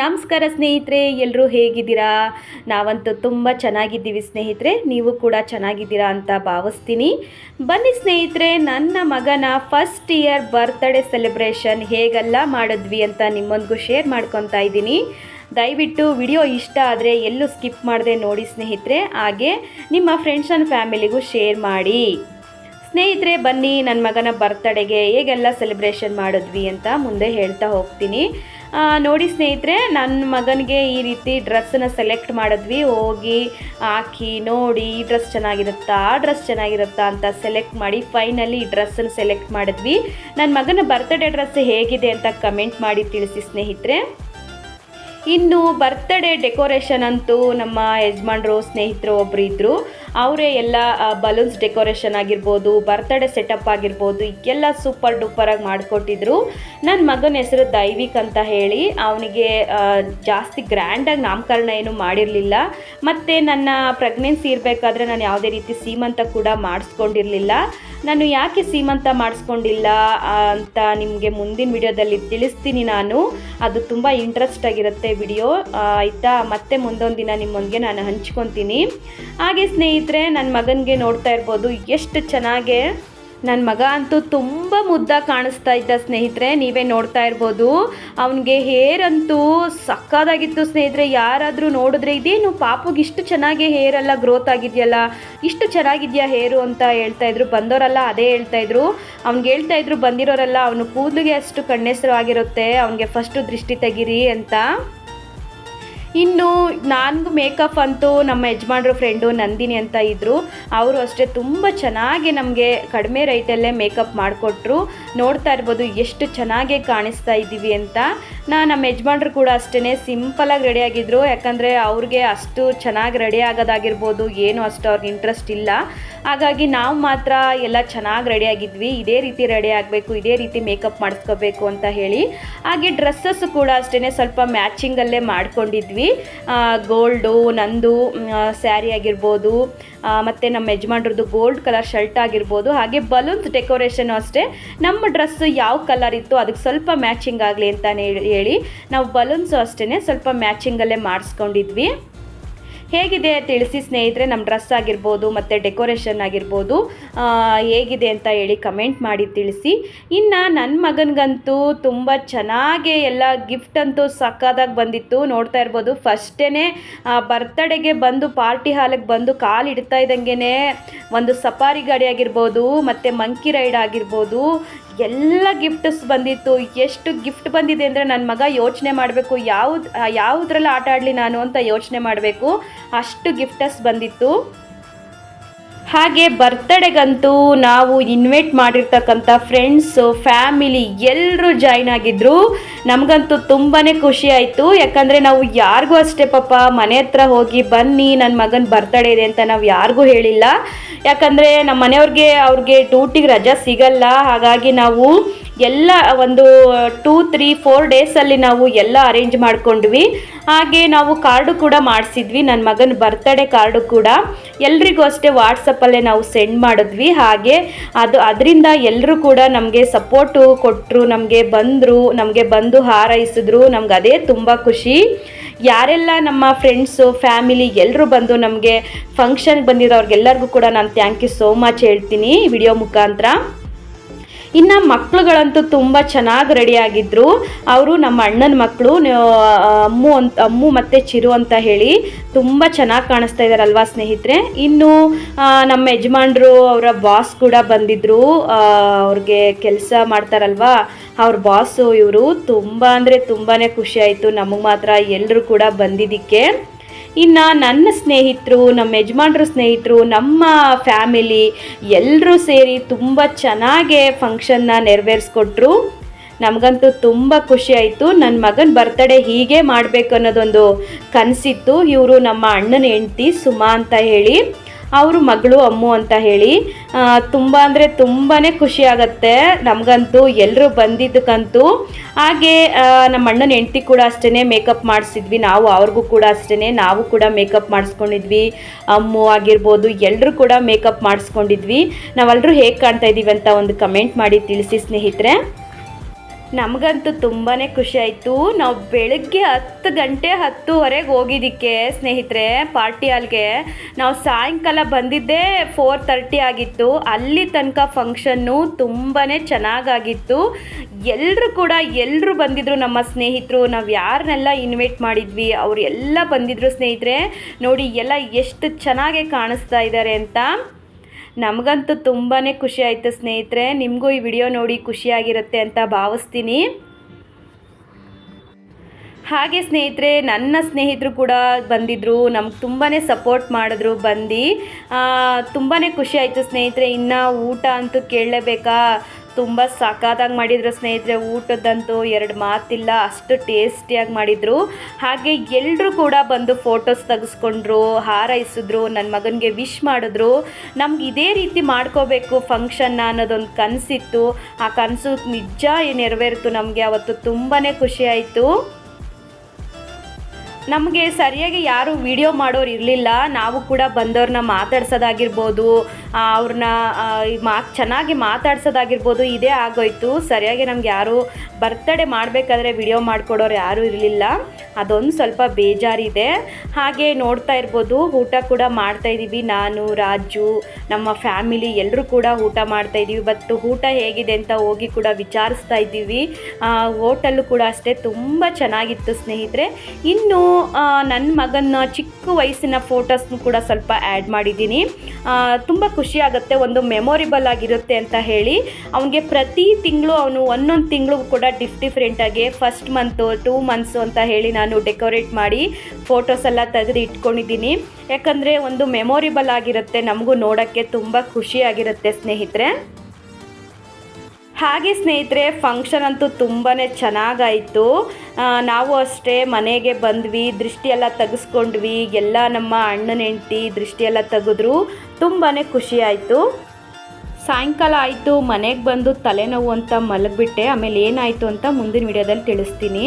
ನಮಸ್ಕಾರ ಸ್ನೇಹಿತರೆ ಎಲ್ಲರೂ ಹೇಗಿದ್ದೀರಾ? ನಾವಂತೂ ತುಂಬ ಚೆನ್ನಾಗಿದ್ದೀವಿ ಸ್ನೇಹಿತರೆ, ನೀವು ಕೂಡ ಚೆನ್ನಾಗಿದ್ದೀರಾ ಅಂತ ಭಾವಿಸ್ತೀನಿ. ಬನ್ನಿ ಸ್ನೇಹಿತರೆ, ನನ್ನ ಮಗನ ಫಸ್ಟ್ ಇಯರ್ ಬರ್ತ್ಡೇ ಸೆಲೆಬ್ರೇಷನ್ ಹೇಗೆಲ್ಲ ಮಾಡಿದ್ವಿ ಅಂತ ನಿಮ್ಮೊಂದಿಗೂ ಶೇರ್ ಮಾಡ್ಕೊತಾ ಇದ್ದೀನಿ. ದಯವಿಟ್ಟು ವಿಡಿಯೋ ಇಷ್ಟ ಆದರೆ ಎಲ್ಲೂ ಸ್ಕಿಪ್ ಮಾಡದೆ ನೋಡಿ ಸ್ನೇಹಿತರೆ, ಹಾಗೆ ನಿಮ್ಮ ಫ್ರೆಂಡ್ಸ್ ಆ್ಯಂಡ್ ಫ್ಯಾಮಿಲಿಗೂ ಶೇರ್ ಮಾಡಿ. ಸ್ನೇಹಿತರೆ, ಬನ್ನಿ, ನನ್ನ ಮಗನ ಬರ್ತಡೆಗೆ ಹೇಗೆಲ್ಲ ಸೆಲೆಬ್ರೇಷನ್ ಮಾಡಿದ್ವಿ ಅಂತ ಮುಂದೆ ಹೇಳ್ತಾ ಹೋಗ್ತೀನಿ. ನೋಡಿ ಸ್ನೇಹಿತರೆ ನನ್ನ ಮಗನಿಗೆ ಈ ರೀತಿ ಡ್ರೆಸ್ಸನ್ನ ಸೆಲೆಕ್ಟ್ ಮಾಡಿದ್ವಿ. ಹೋಗಿ ಹಾಕಿ ನೋಡಿ, ಈ ಡ್ರೆಸ್ ಚೆನ್ನಾಗಿರುತ್ತಾ, ಆ ಡ್ರೆಸ್ ಚೆನ್ನಾಗಿರುತ್ತಾ ಅಂತ ಸೆಲೆಕ್ಟ್ ಮಾಡಿ ಫೈನಲಿ ಈ ಡ್ರೆಸ್ಸನ್ನು ಸೆಲೆಕ್ಟ್ ಮಾಡಿದ್ವಿ. ನನ್ನ ಮಗನ ಬರ್ತ್ಡೇ ಡ್ರೆಸ್ ಹೇಗಿದೆ ಅಂತ ಕಮೆಂಟ್ ಮಾಡಿ ತಿಳಿಸಿ ಸ್ನೇಹಿತರೆ. ಇನ್ನು ಬರ್ತ್ಡೇ ಡೆಕೋರೇಷನ್ ಅಂತೂ ನಮ್ಮ ಯಜಮಾನ್ರು, ಸ್ನೇಹಿತರು ಒಬ್ಬರು ಇದ್ದರು ಅವರೇ ಎಲ್ಲ ಬಲೂನ್ಸ್ ಡೆಕೋರೇಷನ್ ಆಗಿರ್ಬೋದು ಬರ್ತ್ಡೇ ಸೆಟಪ್ ಆಗಿರ್ಬೋದು ಎಲ್ಲ ಸೂಪರ್ ಡೂಪರಾಗಿ ಮಾಡಿಕೊಟ್ಟಿದ್ರು. ನನ್ನ ಮಗನ ಹೆಸರು ದೈವಿಕ್ ಅಂತ ಹೇಳಿ, ಅವನಿಗೆ ಜಾಸ್ತಿ ಗ್ರ್ಯಾಂಡಾಗಿ ನಾಮಕರಣ ಏನು ಮಾಡಿರಲಿಲ್ಲ. ಮತ್ತು ನನ್ನ ಪ್ರೆಗ್ನೆನ್ಸಿ ಇರಬೇಕಾದ್ರೆ ನಾನು ಯಾವುದೇ ರೀತಿ ಸೀಮಂತ ಕೂಡ ಮಾಡಿಸ್ಕೊಂಡಿರಲಿಲ್ಲ. ನಾನು ಯಾಕೆ ಸೀಮಂತ ಮಾಡಿಸ್ಕೊಂಡಿಲ್ಲ ಅಂತ ನಿಮಗೆ ಮುಂದಿನ ವಿಡಿಯೋದಲ್ಲಿ ತಿಳಿಸ್ತೀನಿ ನಾನು. ಅದು ತುಂಬ ಇಂಟ್ರೆಸ್ಟ್ ಆಗಿರುತ್ತೆ ವಿಡಿಯೋ ಆಯಿತಾ? ಮತ್ತೆ ಮುಂದೊಂದು ದಿನ ನಿಮ್ಮೊಂದಿಗೆ ನಾನು ಹಂಚ್ಕೊತೀನಿ. ಹಾಗೆ ಸ್ನೇಹಿತರೆ ನನ್ನ ಮಗನಿಗೆ ನೋಡ್ತಾ ಇರ್ಬೋದು. ಎಷ್ಟು ಚೆನ್ನಾಗೆ ನನ್ನ ಮಗ ಅಂತೂ ತುಂಬ ಮುದ್ದಾಗಿ ಕಾಣಿಸ್ತಾ ಇದ್ದ ಸ್ನೇಹಿತರೆ, ನೀವೇ ನೋಡ್ತಾ ಇರ್ಬೋದು. ಅವನಿಗೆ ಹೇರ್ ಅಂತೂ ಸಕ್ಕದಾಗಿತ್ತು ಸ್ನೇಹಿತರೆ. ಯಾರಾದರೂ ನೋಡಿದ್ರೆ ಇದೇನು ಪಾಪುಗೆ ಇಷ್ಟು ಚೆನ್ನಾಗಿ ಹೇರ್ ಎಲ್ಲ ಗ್ರೋತ್ ಆಗಿದೆಯಲ್ಲ? ಇಷ್ಟು ಚೆನ್ನಾಗಿದೆಯಾ ಹೇರು ಅಂತ ಹೇಳ್ತಾ ಇದ್ರು. ಬಂದವರೆಲ್ಲ ಅದೇ ಹೇಳ್ತಾ ಇದ್ರು. ಅವ್ನಿಗೆ ಹೇಳ್ತಾ ಇದ್ರು ಬಂದಿರೋರೆಲ್ಲ, ಅವನು ಕೂದಲಿಗೆ ಅಷ್ಟು ಕಣ್ಣೆಸರು ಆಗಿರುತ್ತೆ. ಅವನಿಗೆ ಫಸ್ಟು ದೃಷ್ಟಿ ತೆಗಿರಿ ಅಂತ. ಇನ್ನು ನನಗೂ ಮೇಕಪ್ ಅಂತೂ ನಮ್ಮ ಯಜಮಾನ್ರ ಫ್ರೆಂಡು ನಂದಿನಿ ಅಂತ ಇದ್ದರು ಅವರು ಅಷ್ಟೇ ತುಂಬ ಚೆನ್ನಾಗಿ ನಮಗೆ ಕಡಿಮೆ ರೈಟಲ್ಲೇ ಮೇಕಪ್ ಮಾಡಿಕೊಟ್ರು. ನೋಡ್ತಾ ಇರ್ಬೋದು ಎಷ್ಟು ಚೆನ್ನಾಗಿ ಕಾಣಿಸ್ತಾ ಇದ್ದೀವಿ ಅಂತ. ನಾ ನಮ್ಮ ಯಜಮಾನ್ರು ಕೂಡ ಅಷ್ಟೇ ಸಿಂಪಲಾಗಿ ರೆಡಿ ಆಗಿದ್ರು. ಯಾಕಂದರೆ ಅವ್ರಿಗೆ ಅಷ್ಟು ಚೆನ್ನಾಗಿ ರೆಡಿ ಆಗೋದಾಗಿರ್ಬೋದು, ಏನು ಅಷ್ಟು ಅವ್ರಿಗೆ ಇಂಟ್ರೆಸ್ಟ್ ಇಲ್ಲ. ಹಾಗಾಗಿ ನಾವು ಮಾತ್ರ ಎಲ್ಲ ಚೆನ್ನಾಗಿ ರೆಡಿ ಆಗಿದ್ವಿ. ಇದೇ ರೀತಿ ರೆಡಿ ಆಗಬೇಕು, ಇದೇ ರೀತಿ ಮೇಕಪ್ ಮಾಡಿಸ್ಕೋಬೇಕು ಅಂತ ಹೇಳಿ. ಹಾಗೆ ಡ್ರೆಸ್ಸಸ್ ಕೂಡ ಅಷ್ಟೇ ಸ್ವಲ್ಪ ಮ್ಯಾಚಿಂಗಲ್ಲೇ ಮಾಡ್ಕೊಂಡಿದ್ವಿ. ಗೋಲ್ಡು, ನಂದು ಸ್ಯಾರಿ ಆಗಿರ್ಬೋದು ಮತ್ತು ನಮ್ಮ ಯಜಮಾನ್ರದ್ದು ಗೋಲ್ಡ್ ಕಲರ್ ಶರ್ಟ್ ಆಗಿರ್ಬೋದು, ಹಾಗೆ ಬಲೂನ್ಸ್ ಡೆಕೋರೇಷನ್ ಅಷ್ಟೇ. ನಮ್ಮ ಡ್ರೆಸ್ ಯಾವ ಕಲರ್ ಇತ್ತು ಅದಕ್ಕೆ ಸ್ವಲ್ಪ ಮ್ಯಾಚಿಂಗ್ ಆಗಲಿ ಅಂತಲೇ ಹೇಳಿ. ನಾವು ಬಲೂನ್ಸು ಅಷ್ಟೇ ಸ್ವಲ್ಪ ಮ್ಯಾಚಿಂಗಲ್ಲೇ ಮಾಡಿಸ್ಕೊಂಡಿದ್ವಿ. ಹೇಗಿದೆ ತಿಳಿಸಿ ಸ್ನೇಹಿತರೆ ನಮ್ಮ ಡ್ರೆಸ್ ಆಗಿರ್ಬೋದು, ಮತ್ತು ಡೆಕೋರೇಷನ್ ಆಗಿರ್ಬೋದು ಹೇಗಿದೆ ಅಂತ ಹೇಳಿ ಕಮೆಂಟ್ ಮಾಡಿ ತಿಳಿಸಿ. ಇನ್ನು ನನ್ನ ಮಗನಿಗಂತೂ ತುಂಬ ಚೆನ್ನಾಗಿ ಎಲ್ಲ ಗಿಫ್ಟ್ ಅಂತೂ ಸಕ್ಕದಾಗಿ ಬಂದಿತ್ತು. ನೋಡ್ತಾ ಇರ್ಬೋದು ಫಸ್ಟೇ ಬರ್ತಡೆಗೆ ಬಂದು ಪಾರ್ಟಿ ಹಾಲಿಗೆ ಬಂದು ಕಾಲು ಇಡ್ತಾ ಇದ್ದಂಗೆ ಒಂದು ಸಫಾರಿ ಗಾಡಿ ಆಗಿರ್ಬೋದು, ಮತ್ತು ಮಂಕಿ ರೈಡ್ ಆಗಿರ್ಬೋದು ಎಲ್ಲ ಗಿಫ್ಟ್ಸ್ ಬಂದಿತ್ತು. ಎಷ್ಟು ಗಿಫ್ಟ್ ಬಂದಿದೆ ಅಂದರೆ ನನ್ನ ಮಗ ಯೋಚನೆ ಮಾಡಬೇಕು, ಯಾವ್ದು ಯಾವುದ್ರಲ್ಲಿ ಆಟ ಆಡಲಿ ನಾನು ಅಂತ ಯೋಚನೆ ಮಾಡಬೇಕು. ಅಷ್ಟು ಗಿಫ್ಟಸ್ ಬಂದಿತ್ತು. ಹಾಗೆ ಬರ್ತ್ಡೇಗಂತೂ ನಾವು ಇನ್ವೈಟ್ ಮಾಡಿರ್ತಕ್ಕಂಥ ಫ್ರೆಂಡ್ಸು ಫ್ಯಾಮಿಲಿ ಎಲ್ಲರೂ ಜಾಯ್ನ್ ಆಗಿದ್ರು. ನಮಗಂತೂ ತುಂಬಾ ಖುಷಿ ಆಯಿತು. ಯಾಕಂದರೆ ನಾವು ಯಾರಿಗೂ ಅಷ್ಟೇ ಪಾಪ ಮನೆ ಹತ್ರ ಹೋಗಿ ಬನ್ನಿ ನನ್ನ ಮಗನ ಬರ್ತಡೇ ಇದೆ ಅಂತ ನಾವು ಯಾರಿಗೂ ಹೇಳಿಲ್ಲ. ಯಾಕಂದರೆ ನಮ್ಮ ಮನೆಯವ್ರಿಗೆ ಅವ್ರಿಗೆ ಡ್ಯೂಟಿಗೆ ರಜಾ ಸಿಗಲ್ಲ. ಹಾಗಾಗಿ ನಾವು ಎಲ್ಲ, ಒಂದು ಟೂ ತ್ರೀ ಫೋರ್ ಡೇಸಲ್ಲಿ ನಾವು ಎಲ್ಲ ಅರೇಂಜ್ ಮಾಡ್ಕೊಂಡ್ವಿ. ಹಾಗೆ ನಾವು ಕಾರ್ಡು ಕೂಡ ಮಾಡಿಸಿದ್ವಿ. ನನ್ನ ಮಗನ ಬರ್ತಡೇ ಕಾರ್ಡು ಕೂಡ. ಎಲ್ರಿಗೂ ಅಷ್ಟೇ ವಾಟ್ಸಪ್ಪಲ್ಲೇ ನಾವು ಸೆಂಡ್ ಮಾಡಿದ್ವಿ. ಹಾಗೆ ಅದು, ಅದರಿಂದ ಎಲ್ಲರೂ ಕೂಡ ನಮಗೆ ಸಪೋರ್ಟು ಕೊಟ್ಟರು ನಮಗೆ ಬಂದರು, ನಮಗೆ ಬಂದು ಹಾರೈಸಿದ್ರು. ನಮ್ಗೆ ಅದೇ ತುಂಬ ಖುಷಿ. ಯಾರೆಲ್ಲ ನಮ್ಮ ಫ್ರೆಂಡ್ಸು ಫ್ಯಾಮಿಲಿ ಎಲ್ಲರೂ ಬಂದು ನಮಗೆ ಫಂಕ್ಷನ್ಗೆ ಬಂದಿರೋರ್ಗೆಲ್ಲರಿಗೂ ಕೂಡ ನಾನು ಥ್ಯಾಂಕ್ ಯು ಸೋ ಮಚ್ ಹೇಳ್ತೀನಿ. ವಿಡಿಯೋ ಮುಖಾಂತರ. ಇನ್ನು ಮಕ್ಳುಗಳಂತೂ ತುಂಬ ಚೆನ್ನಾಗಿ ರೆಡಿ ಆಗಿದ್ರು. ಅವರು ನಮ್ಮ ಅಣ್ಣನ ಮಕ್ಕಳು ಅಮ್ಮು ಅಂತ, ಅಮ್ಮು ಮತ್ತು ಚಿರು ಅಂತ ಹೇಳಿ ತುಂಬ ಚೆನ್ನಾಗಿ ಕಾಣಿಸ್ತಾ ಇದ್ದಾರಲ್ವಾ ಸ್ನೇಹಿತರೆ? ಇನ್ನು ನಮ್ಮ ಯಜಮಾನ್ರು ಅವರ ಬಾಸ್ ಕೂಡ ಬಂದಿದ್ದರು ಅವ್ರಿಗೆ ಕೆಲಸ ಮಾಡ್ತಾರಲ್ವಾ? ಅವ್ರ ಬಾಸು ಇವರು ತುಂಬ ಅಂದರೆ ತುಂಬಾ ಖುಷಿ ಆಯಿತು. ನಮಗೆ ಮಾತ್ರ ಎಲ್ಲರೂ ಕೂಡ ಬಂದಿದ್ದಕ್ಕೆ. ಇನ್ನು ನನ್ನ ಸ್ನೇಹಿತರು, ನಮ್ಮ ಯಜಮಾನ್ರ ಸ್ನೇಹಿತರು, ನಮ್ಮ ಫ್ಯಾಮಿಲಿ ಎಲ್ಲರೂ ಸೇರಿ ತುಂಬ ಚೆನ್ನಾಗೆ ಫಂಕ್ಷನ್ನ ನೆರವೇರಿಸ್ಕೊಟ್ರು. ನಮಗಂತೂ ತುಂಬ ಖುಷಿ ಆಯಿತು. ನನ್ನ ಮಗನ ಬರ್ತಡೇ ಹೀಗೆ ಮಾಡಬೇಕು ಅನ್ನೋದೊಂದು ಕನಸಿತ್ತು. ಇವರು ನಮ್ಮ ಅಣ್ಣನ ಹೆಂಡ್ತಿ ಸುಮಾ ಅಂತ ಹೇಳಿ. ಅವರು ಮಗಳು, ಅಮ್ಮು ಅಂತ ಹೇಳಿ ತುಂಬ ಅಂದರೆ ತುಂಬಾ ಖುಷಿ ನಮಗಂತೂ ಎಲ್ಲರೂ ಬಂದಿದ್ದಕ್ಕಂತೂ. ಹಾಗೆ ನಮ್ಮ ಅಣ್ಣನ ಹೆಂಡ್ತಿ ಕೂಡ ಅಷ್ಟೇ ಮೇಕಪ್ ಮಾಡಿಸಿದ್ವಿ. ನಾವು ಅವ್ರಿಗೂ ಕೂಡ ಅಷ್ಟೇ ನಾವು ಕೂಡ ಮೇಕಪ್ ಮಾಡಿಸ್ಕೊಂಡಿದ್ವಿ. ಅಮ್ಮು ಆಗಿರ್ಬೋದು ಎಲ್ಲರೂ ಕೂಡ ಮೇಕಪ್ ಮಾಡಿಸ್ಕೊಂಡಿದ್ವಿ. ನಾವೆಲ್ಲರೂ ಹೇಗೆ ಕಾಣ್ತಾ ಇದ್ದೀವಿ ಅಂತ ಒಂದು ಕಮೆಂಟ್ ಮಾಡಿ ತಿಳಿಸಿ ಸ್ನೇಹಿತರೆ. ನಮಗಂತೂ ತುಂಬಾ ಖುಷಿ ಆಯಿತು. ನಾವು ಬೆಳಗ್ಗೆ ಹತ್ತು ಗಂಟೆ ಹತ್ತುವರೆಗೆ ಹೋಗಿದ್ದಕ್ಕೆ ಸ್ನೇಹಿತರೆ ಪಾರ್ಟಿ ಹಾಲ್ಗೆ ನಾವು ಸಾಯಂಕಾಲ ಬಂದಿದ್ದೇ ಫೋರ್ ತರ್ಟಿ ಆಗಿತ್ತು. ಅಲ್ಲಿ ತನಕ ಫಂಕ್ಷನ್ನು ತುಂಬಾ ಚೆನ್ನಾಗಾಗಿತ್ತು. ಎಲ್ಲರೂ ಕೂಡ ಎಲ್ಲರೂ ಬಂದಿದ್ದರು ನಮ್ಮ ಸ್ನೇಹಿತರು. ನಾವು ಯಾರನ್ನೆಲ್ಲ ಇನ್ವೈಟ್ ಮಾಡಿದ್ವಿ ಅವರು ಎಲ್ಲ ಬಂದಿದ್ದರು ಸ್ನೇಹಿತರೆ. ನೋಡಿ, ಎಲ್ಲ ಎಷ್ಟು ಚೆನ್ನಾಗೆ ಕಾಣಿಸ್ತಾ ಇದ್ದಾರೆ ಅಂತ. ನಮಗಂತೂ ತುಂಬಾ ಖುಷಿ ಆಯಿತು ಸ್ನೇಹಿತರೆ. ನಿಮಗೂ ಈ ವಿಡಿಯೋ ನೋಡಿ ಖುಷಿಯಾಗಿರುತ್ತೆ ಅಂತ ಭಾವಿಸ್ತೀನಿ. ಹಾಗೆ ಸ್ನೇಹಿತರೆ, ನನ್ನ ಸ್ನೇಹಿತರು ಕೂಡ ಬಂದಿದ್ದರು ನಮ್ಗೆ ತುಂಬಾ ಸಪೋರ್ಟ್ ಮಾಡಿದ್ರು, ಬಂದು. ತುಂಬಾ ಖುಷಿ ಆಯಿತು ಸ್ನೇಹಿತರೆ. ಇನ್ನು ಊಟ ಅಂತೂ ಕೇಳಲೇಬೇಕಾ? ತುಂಬ ಸಖತ್ತಾಗಿ ಮಾಡಿದರು ಸ್ನೇಹಿತರೆ. ಊಟದಂತೂ ಎರಡು ಮಾತಿಲ್ಲ, ಅಷ್ಟು ಟೇಸ್ಟಿಯಾಗಿ ಮಾಡಿದರು. ಹಾಗೆ ಎಲ್ಲರೂ ಕೂಡ ಬಂದು ಫೋಟೋಸ್ ತೆಗೆಸ್ಕೊಂಡ್ರು ಹಾರೈಸಿದ್ರು ನನ್ನ ಮಗನಿಗೆ ವಿಶ್ ಮಾಡಿದ್ರು. ನಮ್ಗೆ ಇದೇ ರೀತಿ ಮಾಡ್ಕೋಬೇಕು ಫಂಕ್ಷನ್ನ ಅನ್ನೋದೊಂದು ಕನಸಿತ್ತು. ಆ ಕನಸು ನಿಜ ನೆರವೇರಿತು ನಮಗೆ. ಅವತ್ತು ತುಂಬಾ ಖುಷಿಯಾಯಿತು ನಮಗೆ ಸರಿಯಾಗಿ ಯಾರು ವಿಡಿಯೋ ಮಾಡೋರು ಇರಲಿಲ್ಲ. ನಾವು ಕೂಡ ಬಂದವ್ರನ್ನ ಮಾತಾಡ್ಸೋದಾಗಿರ್ಬೋದು ಅವ್ರನ್ನ ಮಾ, ಚೆನ್ನಾಗಿ ಮಾತಾಡ್ಸೋದಾಗಿರ್ಬೋದು, ಇದೇ ಆಗೋಯ್ತು. ಸರಿಯಾಗಿ ನಮ್ಗೆ ಯಾರು ಬರ್ತಡೇ ಮಾಡಬೇಕಾದ್ರೆ ವಿಡಿಯೋ ಮಾಡಿಕೊಡೋರು ಯಾರೂ ಇರಲಿಲ್ಲ. ಅದೊಂದು ಸ್ವಲ್ಪ ಬೇಜಾರಿದೆ. ಹಾಗೆ ನೋಡ್ತಾ ಇರ್ಬೋದು, ಊಟ ಕೂಡ ಮಾಡ್ತಾಯಿದ್ದೀವಿ ನಾನು, ರಾಜು, ನಮ್ಮ ಫ್ಯಾಮಿಲಿ ಎಲ್ಲರೂ ಕೂಡ ಊಟ ಮಾಡ್ತಾಯಿದ್ದೀವಿ ಬಟ್ ಊಟ ಹೇಗಿದೆ ಅಂತ ಹೋಗಿ ಕೂಡ ವಿಚಾರಿಸ್ತಾ ಇದ್ದೀವಿ ಹೋಟೆಲ್ಲು ಕೂಡ ಅಷ್ಟೇ ತುಂಬ ಚೆನ್ನಾಗಿತ್ತು ಸ್ನೇಹಿತರೆ. ಇನ್ನು ನನ್ನ ಮಗನ ಚಿಕ್ಕ ವಯಸ್ಸಿನ ಫೋಟೋಸ್ನು ಕೂಡ ಸ್ವಲ್ಪ ಆ್ಯಡ್ ಮಾಡಿದ್ದೀನಿ. ತುಂಬ ಖುಷಿ ಆಗುತ್ತೆ, ಒಂದು ಮೆಮೊರಿಬಲ್ ಆಗಿರುತ್ತೆ ಅಂತ ಹೇಳಿ. ಅವನಿಗೆ ಪ್ರತಿ ತಿಂಗಳು ಅವನು ಒಂದೊಂದು ತಿಂಗಳು ಕೂಡ ಡಿಫ್ ಡಿಫ್ರೆಂಟಾಗಿ ಫಸ್ಟ್ ಮಂತು ಟೂ ಮಂತ್ಸು ಅಂತ ಹೇಳಿ ನಾನು ಡೆಕೋರೇಟ್ ಮಾಡಿ ಫೋಟೋಸ್ ಎಲ್ಲ ತೆಗೆದು ಇಟ್ಕೊಂಡಿದ್ದೀನಿ. ಯಾಕಂದರೆ ಒಂದು ಮೆಮೊರಿಬಲ್ ಆಗಿರುತ್ತೆ, ನಮಗೂ ನೋಡೋಕ್ಕೆ ತುಂಬ ಖುಷಿಯಾಗಿರುತ್ತೆ ಸ್ನೇಹಿತರೆ. ಹಾಗೆ ಸ್ನೇಹಿತರೆ ಫಂಕ್ಷನ್ ಅಂತೂ ತುಂಬಾ ಚೆನ್ನಾಗಾಯಿತು. ನಾವು ಅಷ್ಟೇ ಮನೆಗೆ ಬಂದ್ವಿ, ದೃಷ್ಟಿಯೆಲ್ಲ ತೆಗೆಸ್ಕೊಂಡ್ವಿ, ಎಲ್ಲ ನಮ್ಮ ಅಣ್ಣನ ಹೆಂಡ್ತಿ ದೃಷ್ಟಿಯೆಲ್ಲ ತೆಗೆದ್ರು ತುಂಬಾ ಖುಷಿ ಆಯಿತು ಸಾಯಂಕಾಲ ಆಯಿತು, ಮನೆಗೆ ಬಂದು ತಲೆನೋವು ಅಂತ ಮಲಗಿಬಿಟ್ಟೆ, ಆಮೇಲೆ ಏನಾಯಿತು ಅಂತ ಮುಂದಿನ ವಿಡಿಯೋದಲ್ಲಿ ತಿಳಿಸ್ತೀನಿ.